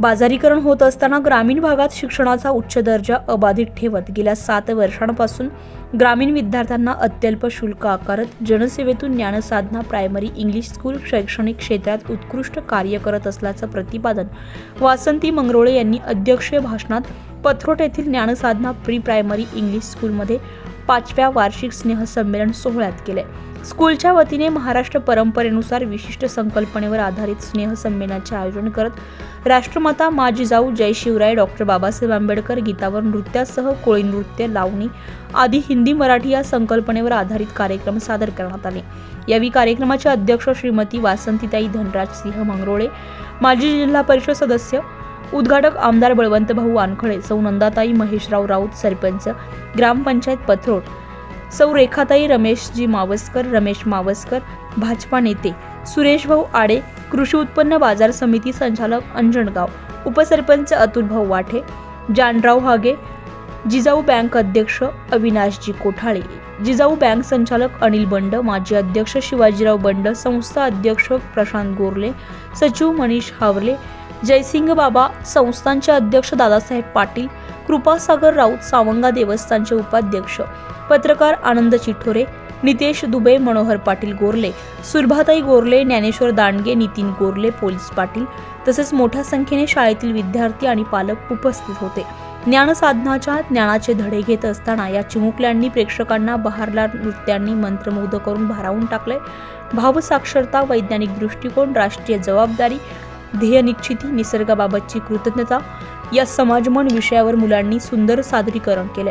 बाजारीकरण होत असताना ग्रामीण भागात शिक्षणाचा उच्च दर्जा अबाधित ठेवत गेल्या सात वर्षांपासून ग्रामीण विद्यार्थ्यांना अत्यल्प शुल्क आकारत जनसेवेतून ज्ञानसाधना प्रायमरी इंग्लिश स्कूल शैक्षणिक क्षेत्रात उत्कृष्ट कार्य करत असल्याचं प्रतिपादन वासंती मंगरोळे यांनी अध्यक्षीय भाषणात पथरोट येथील ज्ञानसाधना प्री प्रायमरी इंग्लिश स्कूलमध्ये पाचव्या वार्षिक स्नेहसंमेलन सोहळ्यात केले. स्कूलच्या वतीने महाराष्ट्र परंपरेनुसार विशिष्ट संकल्पनेवर आधारित स्नेहसंमेलनाचे आयोजन करत राष्ट्रमाता माजी जाऊ जय शिवराय डॉक्टर बाबासाहेब आंबेडकर गीतावर नृत्यासह कोळी नृत्य लावणी आदी हिंदी मराठी या संकल्पनेवर आधारित कार्यक्रम सादर करण्यात आले. यावेळी कार्यक्रमाचे अध्यक्ष श्रीमती वासंतीताई धनराज सिंह मंगरोळे माजी जिल्हा परिषद सदस्य उद्घाटक आमदार बळवंत भाऊ वानखळे सौ नंदाताई महेशराव राऊत सरपंच ग्रामपंचायत पथरोड सौ रेखाताई रमेशजी मावसकर रमेश मावसकर भाजपा नेते सुरेश भाऊ आडे कृषी उत्पन्न बाजार समिती संचालक अंजणगाव उपसरपंच अतुल भाऊ वाठे जानराव हागे जिजाऊ बँक अध्यक्ष अविनाशजी कोठाळे जिजाऊ बँक संचालक अनिल बंड माजी अध्यक्ष शिवाजीराव बंड संस्था अध्यक्ष प्रशांत गोरले सचिव मनीष हावले जयसिंग बाबा संस्थांचे अध्यक्ष दादासाहेब पाटील कृपासागर राऊत सावंगा देवस्थानचे उपाध्यक्ष पत्रकार आनंद चिठोरे नितेश दुबे मनोहर पाटील गोरले सुरभाताई गोरले ज्ञानेश्वर दांडगे नितीन गोरले पोलीस पाटील तसेच मोठ्या संख्येने शाळेतील विद्यार्थी आणि पालक उपस्थित होते. ज्ञानसाधनाच्या ज्ञानाचे धडे घेत असताना या चिमुकल्यांनी प्रेक्षकांना बहारला नृत्यांनी मंत्रमुग्ध करून भारावून टाकले भावसाक्षरता वैज्ञानिक दृष्टिकोन राष्ट्रीय जबाबदारी ध्येय निश्चिती निसर्गाबाबतची कृतज्ञता या समाजमन विषयावर मुलांनी सुंदर सादरीकरण केले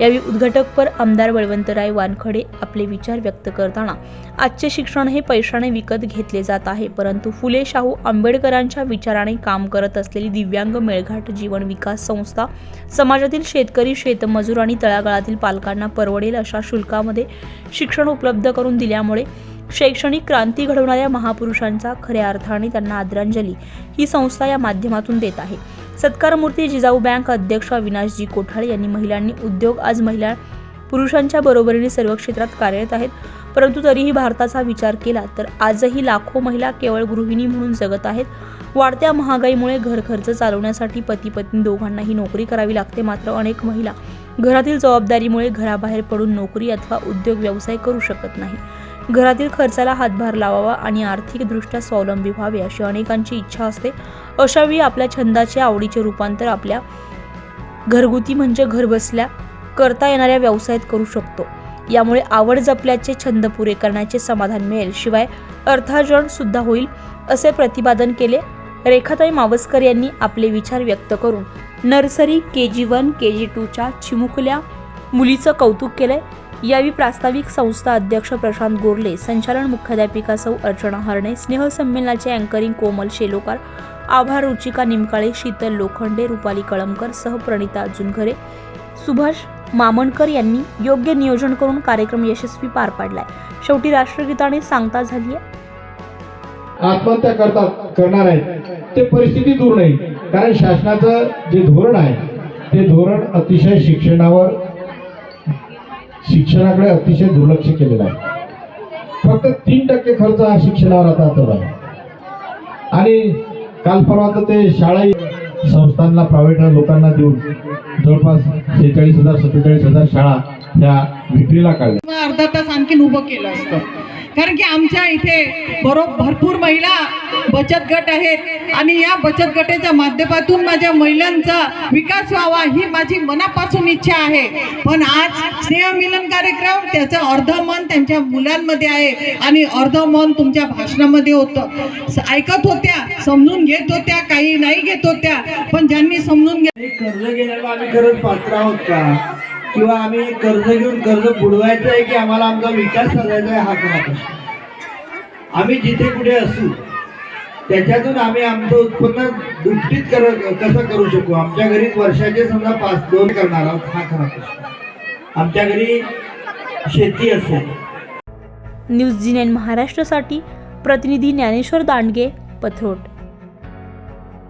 यावेळी उद्घाटकपर आमदार बळवंतराय वानखडे आपले विचार व्यक्त करताना आजचे शिक्षण हे पैशाने विकत घेतले जात आहे परंतु फुले शाहू आंबेडकरांच्या विचाराने काम करत असलेली दिव्यांग मेळघाट जीवन विकास संस्था समाजातील शेतकरी शेतमजूर आणि तळागाळातील पालकांना परवडेल अशा शुल्कामध्ये शिक्षण उपलब्ध करून दिल्यामुळे शैक्षणिक क्रांती घडवणाऱ्या महापुरुषांचा खऱ्या अर्थाने त्यांना आदरांजली ही संस्था या माध्यमातून देत आहे. सत्कारमूर्ती जिजाऊ बँक अध्यक्ष अविनाशजी कोठाळे यांनी महिलांनी उद्योग आज महिला पुरुषांच्या बरोबरीने सर्व क्षेत्रात कार्यरत आहेत. परंतु तरीही भारताचा विचार केला तर आजही लाखो महिला केवळ गृहिणी म्हणून जगत आहेत. वाढत्या महागाईमुळे घर खर्च चालवण्यासाठी पती पत्नी दोघांनाही नोकरी करावी लागते. मात्र अनेक महिला घरातील जबाबदारीमुळे घराबाहेर पडून नोकरी अथवा उद्योग व्यवसाय करू शकत नाही. घरातील खर्चाला हातभार लावावा आणि आर्थिकदृष्ट्या स्वावलंबी व्हावे अशी अनेकांची इच्छा असते. अशावेळी आपल्या छंदाचे आवडीचे रूपांतर आपल्या घरगुती म्हणजे घरबसल्या करता येणाऱ्या व्यवसायात करू शकतो. यामुळे आवड जपल्याचे छंद पुरे करण्याचे समाधान मिळेल. शिवाय अर्थार्जन सुद्धा होईल असे प्रतिपादन केले रेखाताई मावस्कर यांनी आपले विचार व्यक्त करून. नर्सरी के जी वन के जी टूच्या चिमुकल्या मुलीचं कौतुक केलंय. यावेळी प्रास्ताविक संस्था अध्यक्ष प्रशांत गोरले संचालन मुख्याध्यापिका सौ अर्चना हरणे स्नेहसंमेलनाचे अँकरिंग कोमल शेलोकार आभार रुचिका निमकाळे शीतल लोखंडे रुपाली कळमकर सह प्रणिता जुनघरे सुभाष मामणकर यांनी योग्य नियोजन करून कार्यक्रम यशस्वी पार पाडलाय. शेवटी राष्ट्रगीताने सांगता झाली आहे आत्महत्या करतात करणार आहेत. ते परिस्थिती दूर नाही. कारण शासनाचं जे धोरण आहे ते धोरण अतिशय शिक्षणावर शिक्षणाकडे अतिशय दुर्लक्ष केलेलं आहे. फक्त तीन टक्के खर्च हा शिक्षणावर आता तर आहे आणि काल परवा तर ते शाळाही संस्थांना प्रायव्हेट लोकांना देऊन जवळपास शेहेचाळीस हजार सत्तेचाळीस हजार शाळा ह्या विक्रीला काढल्या. अर्धा तास आणखीन उभं केलं असतं. कारण की आमच्या इथे बरोबर भरपूर महिला बचत गट आहेत. आणि या बचत गटाच्या माध्यमातून माझ्या महिलांचा विकास व्हावा ही माझी मनापासून इच्छा आहे. पण आज स्नेहमिलन कार्यक्रम त्याचं अर्ध मन त्यांच्या मुलांमध्ये आहे. आणि अर्ध मन तुमच्या भाषणामध्ये होतं. स- ऐकत होत्या समजून घेत होत्या काही नाही घेत होत्या. पण ज्यांनी समजून घे कर्ज घेण्याला आम्ही खरंच पात्र आहोत का? किंवा आम्ही कर्ज घेऊन कर्ज बुडवायचं आहे की आम्हाला आमचा विकास साधायचा आहे हा खरा प्रश्न. आम्ही जिथे कुठे असू त्याच्यातून आम्ही आमचं उत्पन्न दुपटीत कर कसं करू शकू? आमच्या घरी वर्षाचे समजा पाच दोन करणार आहोत हा खरा प्रश्न. आमच्या घरी शेती असेल. न्यूज जी नाईन महाराष्ट्रासाठी प्रतिनिधी ज्ञानेश्वर दांडगे पथरोट.